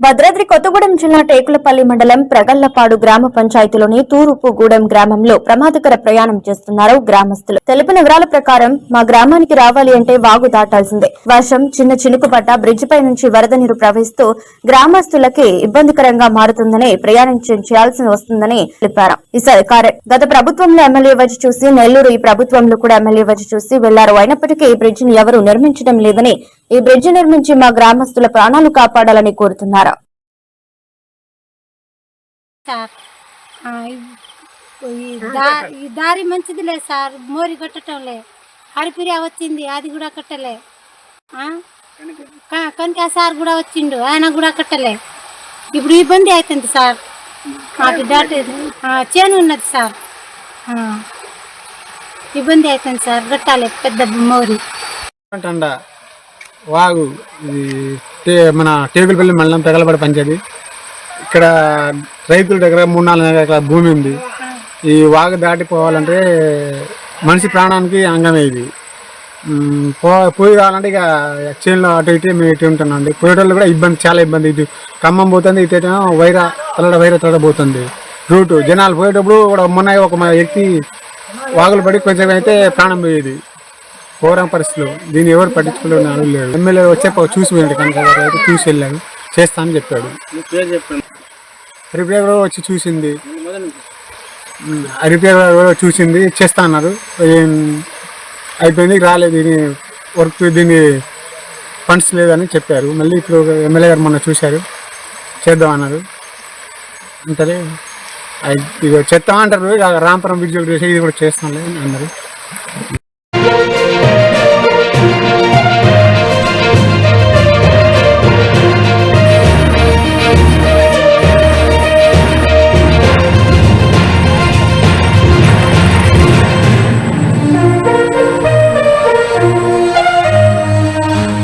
భద్రాద్రి కొత్తగూడెం జిల్లా టేకులపల్లి మండలం ప్రగల్లపాడు గ్రామ పంచాయతీలోని తూరుపుగూడెం గ్రామంలో ప్రమాదకర ప్రయాణం చేస్తున్నారు గ్రామస్తులు. తెలిపిన వివరాల ప్రకారం మా గ్రామానికి రావాలి అంటే వాగు దాటాల్సిందే. వర్షం చిన్న చినుకు పడ్డ పై నుంచి వరద నీరు ప్రవహిస్తూ గ్రామస్తులకి ఇబ్బందికరంగా మారుతుందని ప్రయాణం చేయాల్సి వస్తుందని తెలిపారు. ఈ గత ప్రభుత్వంలో ఎమ్మెల్యే వచ్చి చూసి నెల్లూరు ఈ ప్రభుత్వంలో కూడా ఎమ్మెల్యే వచ్చి చూసి వెళ్ళారు. అయినప్పటికీ ఈ బ్రిడ్జిని ఎవరూ నిర్మించడం లేదని ఈ బ్రిడ్జి నిర్మించి మా గ్రామస్తుల ప్రాణాలు కాపాడాలని కోరుతున్నారు. సార్. ఆ, ఈ- దారి మంచిది లేదు సార్. మోరి కట్టడం లే అడిపిరియా వచ్చింది అది కూడా కట్టలే. కనక సార్ కూడా వచ్చిండు ఆయన కూడా కట్టలే. ఇప్పుడు ఇబ్బంది అవుతుంది సార్. అటు దాటి ఆ, చేను ఉన్నది సార్. ఆ. ఇబ్బంది అవుతుంది సార్. కట్టాలి పెద్ద మోరి. వాగు మన టేకులపల్లి మండలం పెగలపడి పంచాయతీ. ఇక్కడ రైతుల దగ్గర మూడు నాలుగు ఎకరాల భూమి ఉంది. ఈ వాగు దాటిపోవాలంటే మనిషి ప్రాణానికి అంగమే ఇది. పో పోయి రావాలంటే ఇక చేనులో అటు ఇటు మేము ఇటు ఉంటున్నాండి పోయేటోళ్ళు కూడా ఇబ్బంది చాలా ఇబ్బంది. ఇటు ఖమ్మం పోతుంది ఇటు ఏమో వైరా తలడ వైరా తలడ పోతుంది. రూటు. జనాలు పోయేటప్పుడు కూడా మొన్న ఒక వ్యక్తి వాగులు పడి కొంచెం అయితే ప్రాణం పోయేది. ఘోరం పరిస్థితులు. దీన్ని ఎవరు పట్టించుకోలేని అడుగు ఎమ్మెల్యే వచ్చే చూసి పోయాడు కనుక అయితే చూసి వెళ్ళాడు. చేస్తానని చెప్పాడు. చెప్పాడు. రిపేర్ వచ్చి చూసింది. రిపేర్ కూడా చూసింది చేస్తా అన్నారు. ఏం అయిపోయింది రాలేదు దీని వర్క్ దీన్ని ఫండ్స్ లేదని చెప్పారు. మళ్ళీ ఇప్పుడు ఎమ్మెల్యే గారు మొన్న చూశారు. చేద్దాం అన్నారు. అంతలే ఇక చేస్తాం అంటారు. రాంపురం బ్రిడ్జ్ ఇది కూడా చేస్తాంలే అని అన్నారు.